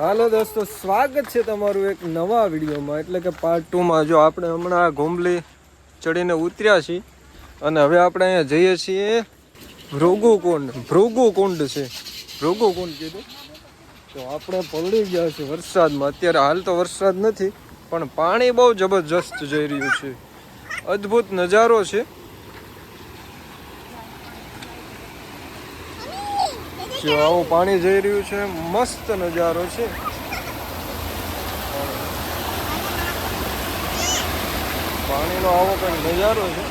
હાલો દોસ્તો, સ્વાગત છે તમારું એક નવા વિડીયોમાં. એટલે કે પાર્ટ ટુમાં જો આપણે હમણાં ઘોંભલી ચડીને ઉતર્યા છીએ અને હવે આપણે અહીંયા જઈએ છીએ ભૃગુકુંડ. ભૃગુકુંડ છે. ભૃગુકુંડ કીધું. તો આપણે પલળી ગયા છે વરસાદમાં. અત્યારે હાલ તો વરસાદ નથી, પણ પાણી બહુ જબરજસ્ત જઈ રહ્યું છે. અદ્ભુત નજારો છે. જો આવું પાણી જઈ રહ્યું છે. મસ્ત નજારો છે. પાણીનો આવો કંઈક નજારો છે.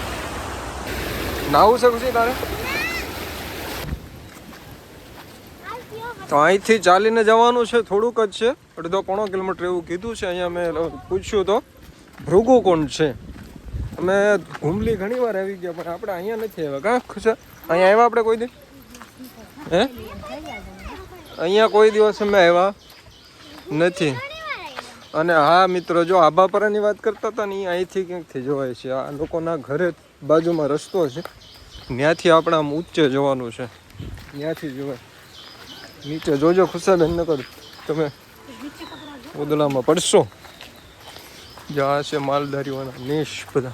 નાવું છે તારે? તો અહીંથી ચાલીને જવાનું છે થોડુંક જ છે. અડધો પોણો કિલોમીટર એવું કીધું છે. અહીંયા મેં પૂછ્યું તો ભૃગુકુંડ છે. અમે ઘુમલી ઘણી વાર આવી ગયા, પણ આપણે અહીંયા નથી આવ્યા. કાં ખુશા? અહીંયા આવ્યા આપણે કોઈ દી? હે? અહીંયા કોઈ દિવસ અમે આવ્યા નથી. અને હા, મિત્રો, જો આભાપરાની વાત કરતા હતા ને, એ અહીંથી ક્યાંકથી જોવાય છે. આ લોકોના ઘરે બાજુમાં રસ્તો છે. ત્યાંથી આપણે આમ ઊંચે જવાનું છે. ત્યાંથી જોવાય. નીચે જોજો ખુશાબેન નગર તમે ઉદલામાં પડશો. જ્યાં છે માલધારીઓના નેશ બધા.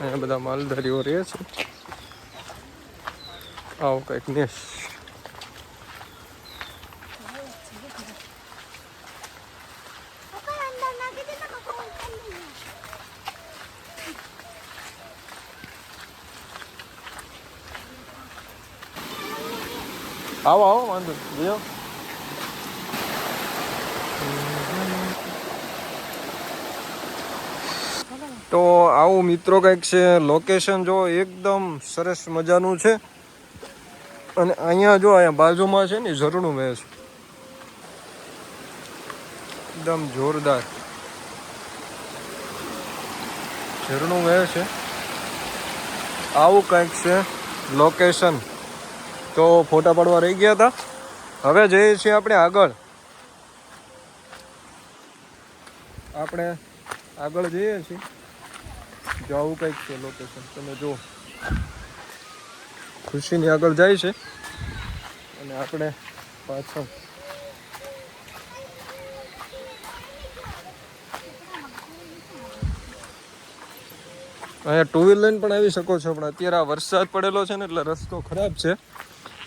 અહીંયા બધા માલધારીઓ રહે છે. આવો કંઈક નેશ આવો આવો વાંધો આવો. તો આવું મિત્રો કંઈક છે લોકેશન જો એકદમ સરસ મજાનું છે અને અહીંયા જો અહીંયા બાજુમાં છે ને ઝરણું વહે છે એકદમ જોરદાર. ઝરણું વહે છે. આવું કંઈક છે લોકેશન તો ફોટા પાડવા રહી ગયા હતા. હવે જઈએ છીએ આપણે આગળ. આપણે આગળ જઈએ છીએ. જો આવું કંઈક છે લોકેશન તમે જુઓ ખુશીની આગળ જાય છે. આપણે પાછળ. અહીંયા ટુ વ્હીલ લઈને પણ આવી શકો છો, પણ અત્યારે આ વરસાદ પડેલો છે ને એટલે રસ્તો ખરાબ છે.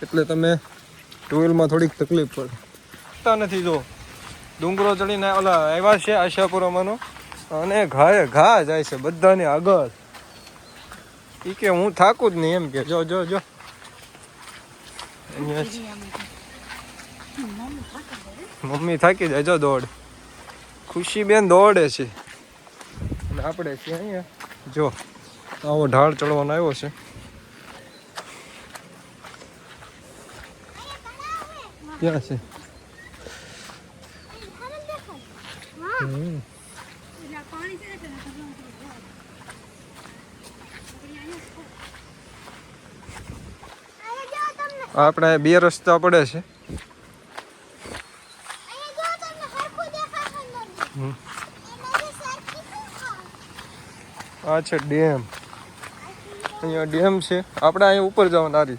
એટલે તમે ટુ વ્હીલમાં થોડીક તકલીફ પડે. તા નથી, જો. ડુંગરો ચડીને ઓલા આવ્યા છે આશાપુરામાંનો, અને ઘાય ઘા જાય છે બધાની આગળ. એ કે હું થાકું જ નહીં એમ કે, જો જો જો. મમ્મી થાકી જાય જો દોડ. ખુશી બેન દોડે છે. અને આપણે છીએ અહીંયા. જો આવો ઢાળ ચડવાનો આવ્યો છે. ક્યાં છે? હમ. આપણે બે રસ્તા પડે છે. અચ્છા ડેમ. અહીંયા ડેમ છે. આપણે અહીંયા ઉપર જવાનું, આરી.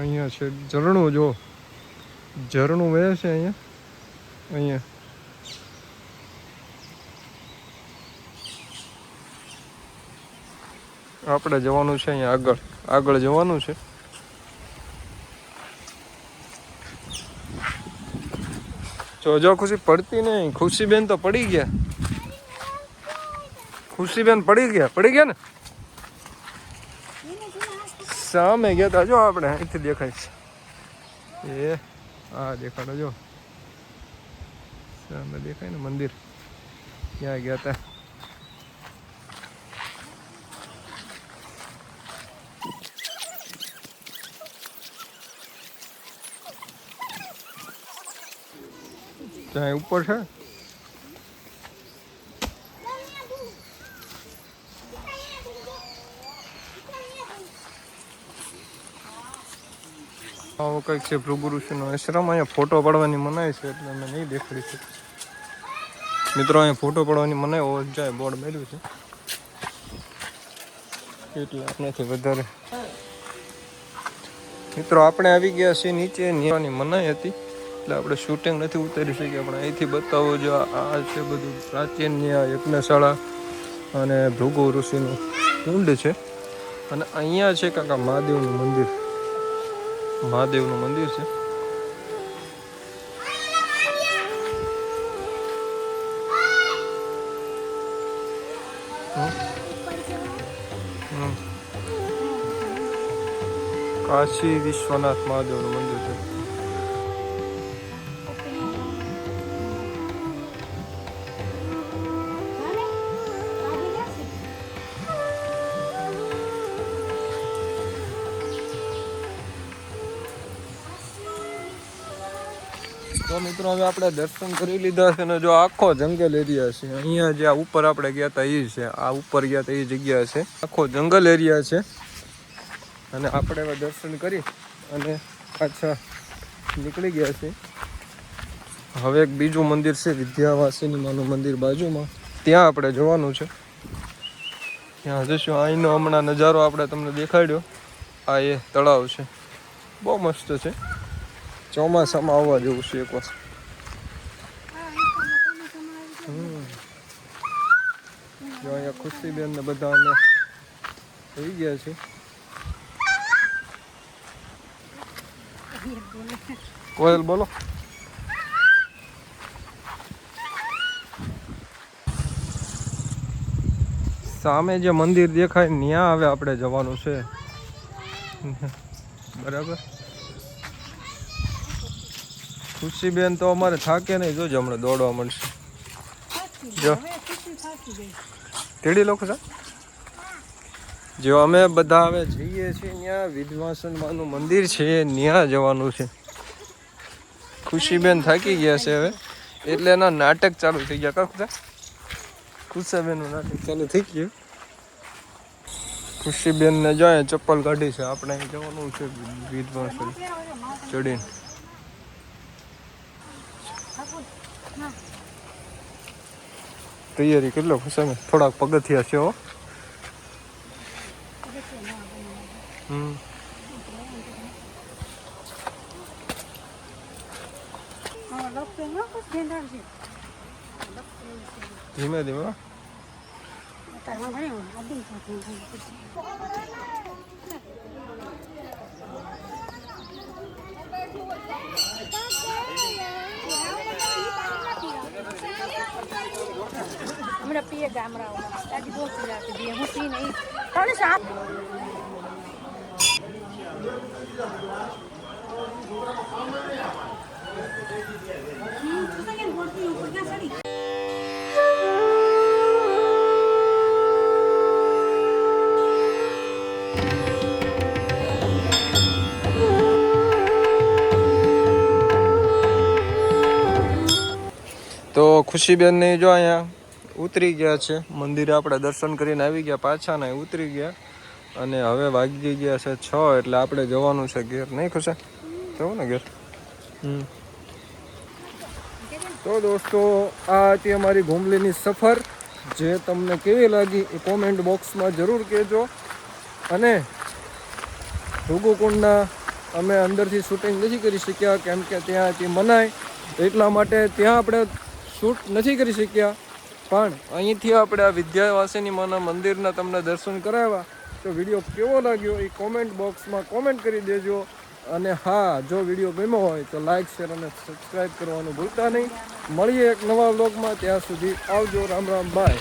અહીંયા છે. ઝરણું જો. ઝરણું વહે છે અહીંયા? અહીંયા. આપણે જવાનું છે અહીંયા આગળ. આગળ જવાનું છે. જો જો, ખુશી પડતી નહીં. ખુશીબેન તો પડી ગયા. ખુશીબેન પડી ગયા? પડી ગયા ને? સામે ગયા હતા જો આપણે અહીંથી દેખાય છે. એ હા દેખાડો, જો. સામે દેખાય ને મંદિર. ત્યાં ગયા તા? ત્યાં ઉપર છે? આવો કંઈક છે ભૃગુ ઋષિનો આશ્રમ. અહીંયા ફોટો પાડવાની મનાય છે, એટલે અમે નહીં દેખાડી શકીએ. મિત્રો, અહીંયા ફોટો પાડવાની મનાય હોવા જાય બોર્ડ મેળ્યું છે. એટલે આપણાથી વધારે. મિત્રો, આપણે આવી ગયા છીએ નીચે, નીવાની મનાઈ હતી. એટલે આપણે શૂટિંગ નથી ઉતારી શકીએ. પણ અહીંથી બતાવો જો આ છે બધું પ્રાચીન યજ્ઞશાળા અને ભૃગુ ઋષિનું કુંડ છે. અને અહીંયા છે કાકા મહાદેવનું મંદિર. મહાદેવનું મંદિર છે. કાશી વિશ્વનાથ મહાદેવનું મંદિર છે. મિત્રો, હવે આપણે દર્શન કરી લીધા છે ને જો આખો જંગલ એરિયા છે. અહીંયા જે ઉપર આપણે ગયા હતા એ છે. આ ઉપર ગયા હતા એ જગ્યા છે. આખો જંગલ એરિયા છે. અને આપણે હવે દર્શન કરી અને પાછા નીકળી ગયા છે હવે એક બીજું મંદિર છે, વિદ્યાવાસિની માનું મંદિર બાજુમાં. ત્યાં આપણે જવાનું છે. ત્યાં જશું. અહીંનો હમણાં નજારો આપણે તમને દેખાડ્યો. આ એ તળાવ છે. બહુ મસ્ત છે. ચોમાસામાં આવવા જેવું છે એક વાર જો અહીંયા ખુશીબેન ને બધા અમે થઈ ગયા છે. કોયલ બોલો. સામે જે મંદિર દેખાય ત્યાં હવે આપણે જવાનું છે. બરાબર? ખુશીબેન તો અમારે થાકે નહીં જોજો હમણાં દોડવા મળશે. જો. તેડી લોકો સર. જો અમે બધા હવે જઈએ છીએ ત્યાં વિધવાસન માનું મંદિર છે ત્યાં જવાનું છે. ખુશીબેન થાકી ગયા છે હવે. એટલે એના નાટક ચાલુ થઈ ગયા. કાકા ખુશાબેનનું નાટક ચાલુ થઈ ગયું. ખુશીબેન ને જાય ચપ્પલ કાઢી છે આપણે જવાનું છે વિધવાસન ચડીને. તૈયારી કેટલો ખુશામે થોડાક પગથિયા છે હમ ધીમે ધીમે હો. હમણાં પીએ ગામડાઓમાં દાદી બહુ ચીજ આપી દે હું પી નહીં ત્રણ સાપ તો ખુશીબેન ને જો અહીંયા ઉતરી ગયા છે. મંદિરે આપણે દર્શન કરીને આવી ગયા પાછા ને ઉતરી ગયા. અને હવે વાગી ગયા છે છ એટલે આપણે જવાનું છે ઘેર. નહીં ખુશે? જવું ને ઘેર? તો દોસ્તો આ હતી અમારી ઘૂમલીની સફર. જે તમને કેવી લાગી એ કોમેન્ટ બોક્સમાં જરૂર કહેજો. અને ભૃગુકુંડના અમે અંદરથી શૂટિંગ નથી કરી શક્યા કેમ કે ત્યાંથી મનાય એટલા માટે ત્યાં આપણે શૂટ નથી કરી શક્યા. પણ અહીંથી આપણે આ વિદ્યાવાસીની માના મંદિરના તમને દર્શન કરાવ્યા. તો વીડિયો કેવો લાગ્યો એ કોમેન્ટ બોક્સમાં કોમેન્ટ કરી દેજો. અને હા, જો વીડિયો ગમ્યો હોય તો લાઇક શેર અને સબસ્ક્રાઈબ કરવાનું ભૂલતા નહીં. મળીએ એક નવા બ્લોગમાં ત્યાં સુધી આવજો. રામ રામ. બાય